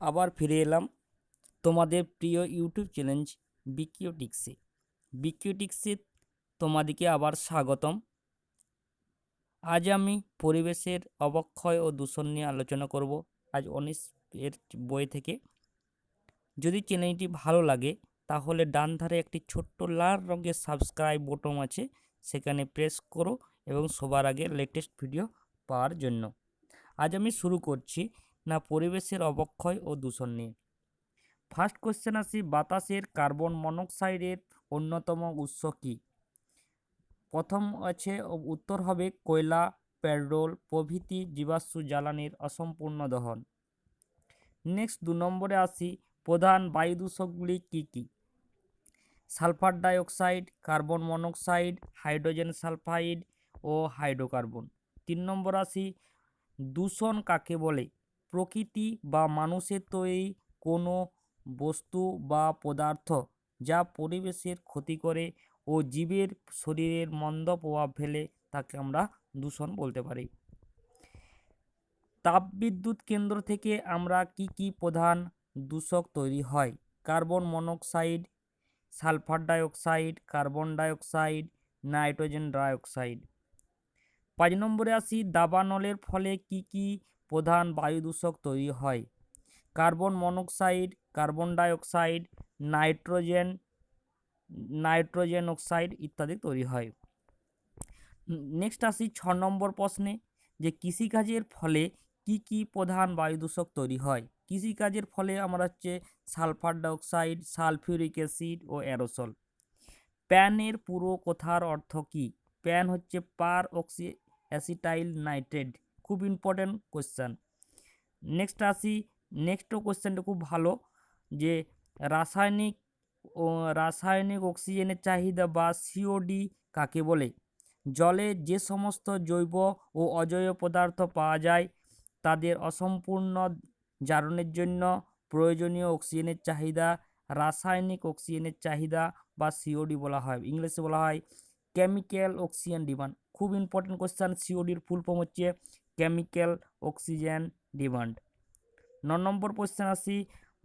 আবার ফিরে এলাম তোমাদের প্রিয় ইউটিউব চ্যালেঞ্জ বিকিওটিক্সে। বিকিওটিক্সে তোমাদেরকে আবার স্বাগতম। আজ আমি পরিবেশের অবক্ষয় ও দূষণ নিয়ে আলোচনা করব আজ অনিস এর বই থেকে। যদি চ্যানেলটি ভালো লাগে, তাহলে ডান ধারে একটি ছোট্ট লাল রঙের সাবস্ক্রাইব বটন আছে, সেখানে প্রেস করো এবং সবার আগে লেটেস্ট ভিডিও পাওয়ার জন্য। আজ আমি শুরু করছি না পরিবেশের অবক্ষয় ও দূষণ নিয়ে? ফার্স্ট কোশ্চেন আসি, বাতাসের কার্বন মনোক্সাইডের অন্যতম উৎস কী? প্রথম আছে, উত্তর হবে কয়লা, পেট্রোল, প্রভৃতি জীবাশ্ম জ্বালানির অসম্পূর্ণ দহন। নেক্সট দু নম্বরে আসি, প্রধান বায়ু দূষকগুলি কী কী? Sulphur dioxide carbon monoxide hydrogen sulphide ও হাইড্রোকার্বন তিন নম্বর আসি, দূষণ কাকে বলে? প্রকৃতি বা মানুষের তৈরি কোনো বস্তু বা পদার্থ যা পরিবেশের ক্ষতি করে ও জীবের শরীরের মন্দ প্রভাব ফেলে তাকে আমরা দূষণ বলতে পারি। তাপবিদ্যুৎ কেন্দ্র থেকে আমরা কি কি প্রধান দূষক তৈরি হয়? Carbon monoxide, sulphur dioxide, carbon dioxide, nitrogen dioxide. পাঁচ নম্বরে আসি, দাবানলের ফলে কি কি প্রধান বায়ু দূষক তৈরি হয়? Carbon monoxide, carbon dioxide, nitrogen nitrogen oxide ইত্যাদি তৈরি হয়। নেক্সট আসি ছ নম্বর প্রশ্নে, যে কৃষিকাজের ফলে কি কি প্রধান বায়ু দূষক তৈরি হয়? কৃষিকাজের ফলে আমরা হচ্ছে সালফার ডাইঅক্সাইড, সালফিউরিক অ্যাসিড ও অ্যারোসল। প্যানের পুরো কথার অর্থ কী? প্যান হচ্ছে পার অক্সি অ্যাসিটাইল নাইট্রেট খুব ইম্পর্ট্যান্ট কোশ্চেন নেক্সট আসি নেক্সট কোশ্চেনটা খুব ভালো, যে রাসায়নিক রাসায়নিক অক্সিজেনের চাহিদা বা সিওডি কাকে বলে? জলে যে সমস্ত জৈব ও অজৈব পদার্থ পাওয়া যায়, তাদের অসম্পূর্ণ জারণের জন্য প্রয়োজনীয় অক্সিজেনের চাহিদা, রাসায়নিক অক্সিজেনের চাহিদা বা সিওডি বলা হয় ইংলিশে বলা হয় কেমিক্যাল অক্সিজেন ডিমান্ড খুব ইম্পর্টেন্ট কোশ্চেন সিওডির ফুল ফর্ম হচ্ছে কেমিক্যাল অক্সিজেন ডিমান্ড ন নম্বর কোশ্চেন আসি,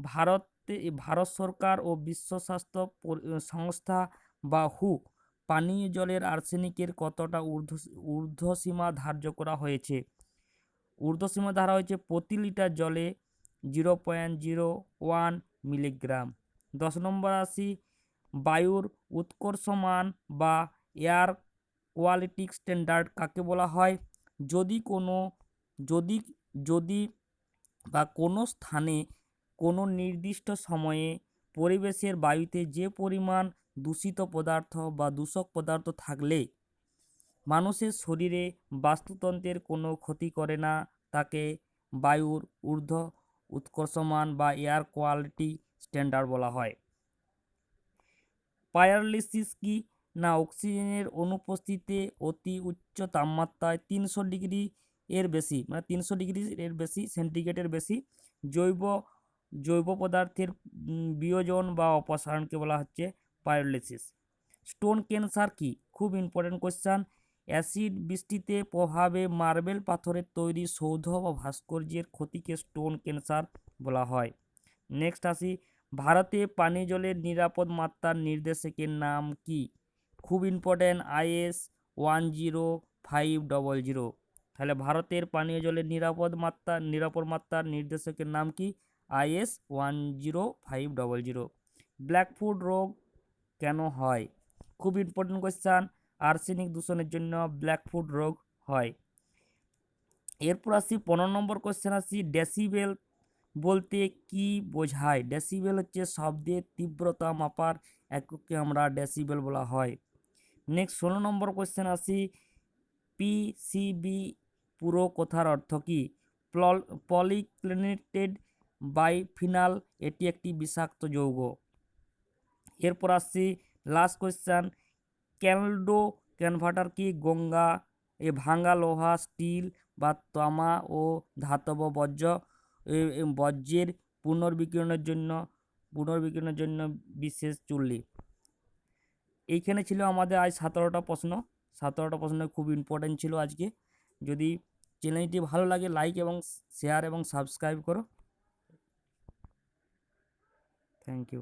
ভারতে, ভারত সরকার ও বিশ্ব স্বাস্থ্য সংস্থা বা হু পানীয় জলের আর্সেনিকের কতটা ঊর্ধ্ব, ঊর্ধ্বসীমা ধার্য করা হয়েছে? ঊর্ধ্বসীমা ধারা হয়েছে প্রতি লিটার জলে zero point zero one milligram দশ নম্বর আসি, বায়ুর উৎকর্ষমান বা এয়ার কোয়ালিটি স্ট্যান্ডার্ড কাকে বলা হয়? যদি কোনো, যদি যদি বা কোনো স্থানে কোনো নির্দিষ্ট সময়ে পরিবেশের বায়ুতে যে পরিমাণ দূষিত পদার্থ বা দূষক পদার্থ থাকলে মানুষের শরীরে বাস্তুতন্ত্রের কোনো ক্ষতি করে না, তাকে বায়ুর ঊর্ধ্ব উৎকর্ষমান বা এয়ার কোয়ালিটি স্ট্যান্ডার্ড বলা হয়। পায়ারলিসিস কি? না অক্সিজেনের অনুপস্থিতিতে অতি উচ্চ তাপমাত্রায় তিনশো ডিগ্রি এর বেশি মানে তিনশো ডিগ্রি এর বেশি, সেন্টিগ্রেডের বেশি, জৈব জৈব পদার্থের বিয়োজন বা অপসারণকে বলা হচ্ছে পায়োলিসিস স্টোন ক্যান্সার কি? খুব ইম্পর্টেন্ট কোশ্চান অ্যাসিড বৃষ্টিতে প্রভাবে মার্বেল পাথরের তৈরি সৌধ বা ভাস্কর্যের ক্ষতিকে স্টোন ক্যান্সার বলা হয়। নেক্সট আসি, ভারতে পানীয় জলের নিরাপদ মাত্রার নির্দেশকের নাম কি? খুব important IS one zero five double zero তাহলে ভারতের পানীয় জলের নিরাপদ মাত্রা নিরাপদ মাত্রার নির্দেশকের নাম কি? IS one zero five double zero blackfoot রোগ কেন হয়? খুব ইম্পর্টেন্ট কোয়েশ্চান আর্সেনিক দূষণের জন্য ব্ল্যাকফুট রোগ হয়। এরপর আসি, পনেরো নম্বর কোয়েশ্চেন আসি ডেসিবেল বলতে কি বোঝায়? ডেসিবেল হচ্ছে শব্দের তীব্রতা মাপার এককে আমরা ডেসিবেল বলা হয়। নেক্সট ষোলো নম্বর কোয়েশ্চেন আসি। পিসিবি পুরো কথার অর্থ কী? কি পলিক্লিনেটেড বাইফিনাল এটি একটি বিষাক্ত যৌগ। এরপর আসছি লাস্ট কোয়েশ্চেন ক্যালডো কনভার্টার কি? গঙ্গা, এ ভাঙা লোহা, স্টিল বা তামা ও ধাতব বর্জ্য বর্জ্যের পুনর্বিকিরণের জন্য পুনর্বিকিরণের জন্য বিশেষ চুল্লি। এইখানে ছিল আমাদের আজ সতেরোটা প্রশ্ন। সতেরোটা প্রশ্ন খুব ইম্পর্ট্যান্ট ছিল আজকে। যদি চ্যানেলটি ভালো লাগে লাইক এবং শেয়ার এবং সাবস্ক্রাইব করো। Thank you